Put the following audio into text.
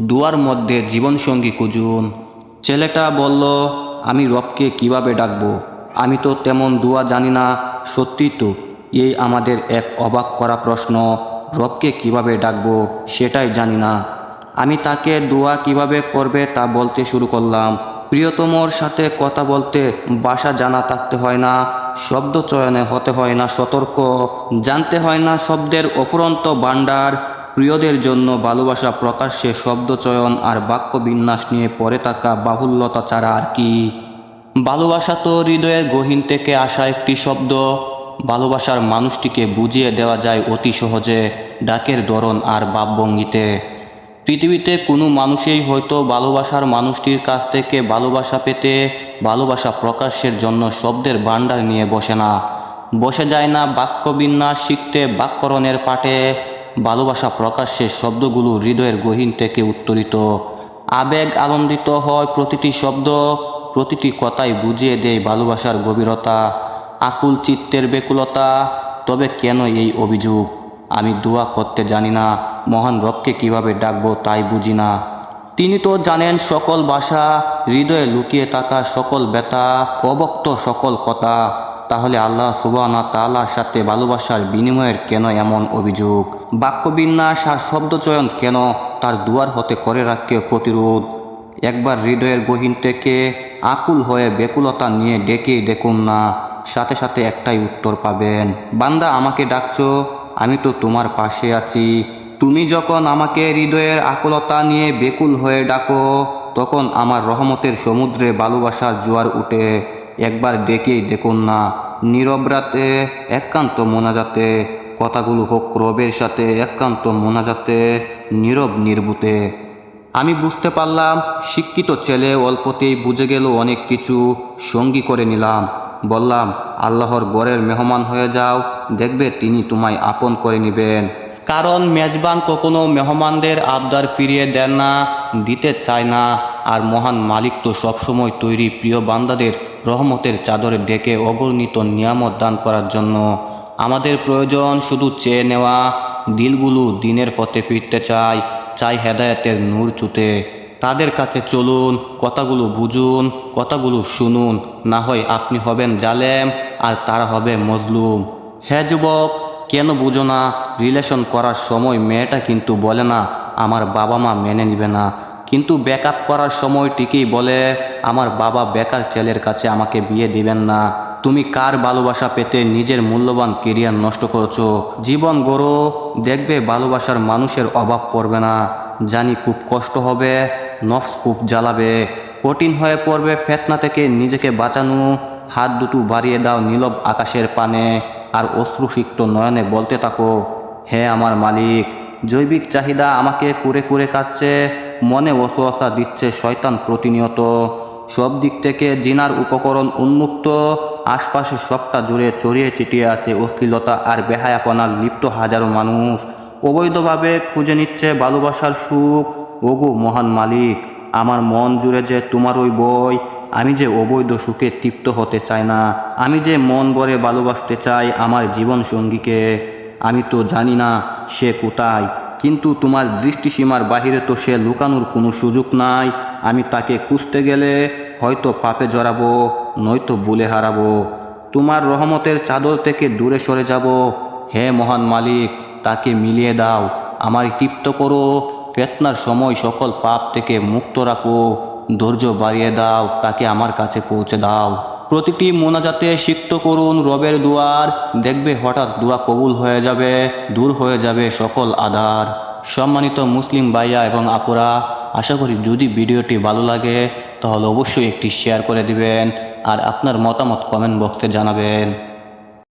দুয়ার মধ্যে জীবনসঙ্গী খুঁজুন। ছেলেটা বলল, আমি রবকে কীভাবে ডাকবো? আমি তো তেমন দুয়া জানি না। সত্যি তো, এই আমাদের এক অবাক করা প্রশ্ন, রবকে কীভাবে ডাকবো সেটাই জানি না। আমি তাকে দোয়া কীভাবে করবে তা বলতে শুরু করলাম। প্রিয়তমর সাথে কথা বলতে বাসা জানা থাকতে হয় না, শব্দ চয়নে হতে হয় না সতর্ক, জানতে হয় না শব্দের অফুরন্ত ভাণ্ডার প্রিয়দের জন্য ভালোবাসা প্রকাশ্যে শব্দ চয়ন আর বাক্য বিন্যাস নিয়ে পড়ে থাকা বাহুল্যতা ছাড়া আর কি। ভালোবাসা তো হৃদয়ের গহীন থেকে আসা একটি শব্দ। ভালোবাসার মানুষটিকে বুঝিয়ে দেওয়া যায় অতি সহজে, ডাকের ধরন আর ভাবভঙ্গিতে পৃথিবীতে কোনো মানুষই হয়তো ভালোবাসার মানুষটির কাছ থেকে ভালোবাসা পেতে ভালোবাসা প্রকাশের জন্য শব্দের ভাণ্ডার নিয়ে বসে না। বসে যায় না বাক্যবিন্যাস শিখতে বাক্যরণের পাঠে। ভালোবাসা প্রকাশ্যের শব্দগুলো হৃদয়ের গহীন থেকে উত্তরিত আবেগ আনন্দিত হয় প্রতিটি শব্দ, প্রতিটি কথাই বুঝিয়ে দেয় ভালোবাসার গভীরতা, আকুল চিত্তের বেকুলতা তবে কেন এই অভিযোগ? আমি দোয়া করতে জানি না, মহান রবকে কীভাবে ডাকবো তাই বুঝি না। তিনি তো জানেন সকল ভাষা হৃদয়ে লুকিয়ে থাকা সকল ব্যথা, অবক্ত সকল কথা। তাহলে আল্লাহ সুবানা তালার সাথে ভালোবাসার বিনিময়ের কেন এমন অভিযোগ? বাক্যবিন্যাস আর শব্দচয়ন কেন তার দুয়ার হতে করে রাখকে প্রতিরোধ? একবার হৃদয়ের গহীন থেকে আকুল হয়ে বেকুলতা নিয়ে ডেকে দেখুন না, সাথে সাথে একটাই উত্তর পাবেন, বান্দা আমাকে ডাকছো, আমি তো তোমার পাশে আছি। তুমি যখন আমাকে হৃদয়ের আকুলতা নিয়ে বেকুল হয়ে ডাকো, তখন আমার রহমতের সমুদ্রে ভালোবাসার জোয়ার উঠে। একবার ডেকেই দেখুন না। নীরব রাতে একান্ত মোনাজাতে, কথাগুলো হোক রবের সাথে একান্ত মোনাজাতে, নীরব নির্বুতে। আমি বুঝতে পারলাম, শিক্ষিত ছেলে অল্পতেই বুঝে গেল অনেক কিছু, সঙ্গী করে নিলাম। বললাম, আল্লাহর গড়ের মেহমান হয়ে যাও, দেখবে তিনি তোমায় আপন করে নেবেন। কারণ মেজবান কখনো মেহমানদের আবদার ফিরিয়ে দেন না, দিতে চায় না। আর মহান মালিক তো সবসময় তৈরি প্রিয় বান্দাদের রহমতের চাদরে ডেকে অগণিত নিয়ামত দান করার জন্য আমাদের প্রয়োজন শুধু চেয়ে নেওয়া। দিলগুলো দিনের পথে ফিরতে চায় চাই হেদায়তের নূর চুতে। তাদের কাছে চলুন, কথাগুলো বুঝুন, কথাগুলো শুনুন। না হয় আপনি হবেন জালেম আর তারা হবে মজলুম। হ্যাঁ যুবক, কেন বুঝো না, রিলেশন করার সময় মেয়েটা কিন্তু বলে না, আমার বাবা মা মেনে নিবে না। কিন্তু ব্যাকআপ করার সময় ঠিকই বলে, আমার বাবা বেকার ছেলের কাছে আমাকে বিয়ে দিবেন না। তুমি কার ভালোবাসা পেতে নিজের মূল্যবান কেরিয়ার নষ্ট করেছ? জীবন গড়ো, দেখবে ভালোবাসার মানুষের অভাব পড়বে না। জানি খুব কষ্ট হবে, নফস খুব জ্বালাবে। কঠিন হয়ে পড়বে ফেতনা থেকে নিজেকে বাঁচানো। হাত দুটো বাড়িয়ে দাও নীলব আকাশের পানে। আর অশ্রুসিক্ত নয়নে বলতে থাকো, হে আমার মালিক, জৈবিক চাহিদা আমাকে কুরে কুরে কাচ্ছে মনে ওসোয়াশা দিচ্ছে শয়তান প্রতিনিয়ত। সব দিক থেকে জিনার উপকরণ উন্মুক্ত, আশপাশে সবটা জুড়ে চড়িয়ে চিটিয়ে আছে অশ্লীলতা আর বেহায়াপনার লিপ্ত হাজারো মানুষ। অবৈধভাবে খুঁজে নিচ্ছে ভালোবাসার সুখ। ওগো মহান মালিক, আমার মন জুড়ে যে তোমার ওই বই, আমি যে অবৈধ সুখে তৃপ্ত হতে চাই না। আমি যে মন ভরে ভালোবাসতে চাই আমার জীবন সঙ্গীকে আমি তো জানি না সে কোথায়। কিন্তু তোমার দৃষ্টিসীমার বাহিরে তো সে লুকানোর কোনো সুযোগ নাই। আমি তাকে খুঁজতে গেলে হয়তো পাপে জড়াবো, নয়তো বুলে হারাবো। তোমার রহমতের চাদর থেকে দূরে সরে যাব। হে মহান মালিক, তাকে মিলিয়ে দাও। আমার তৃপ্ত করো। ফেতনার সময় সকল পাপ থেকে মুক্ত রাখো। ধৈর্য বাড়িয়ে দাও। তাকে আমার কাছে পৌঁছে দাও। প্রতিটি মোনাজাতে সিক্ত করুন রবের দুয়ার। দেখবে হঠাৎ দোয়া কবুল হয়ে যাবে, দূর হয়ে যাবে সকল আধার। সম্মানিত মুসলিম বাইয়া এবং আপুরা, আশা করি যদি ভিডিওটি ভালো লাগে, তাহলে অবশ্যই একটি শেয়ার করে দিবেন। আর আপনার মতামত কমেন্ট বক্সে জানাবেন।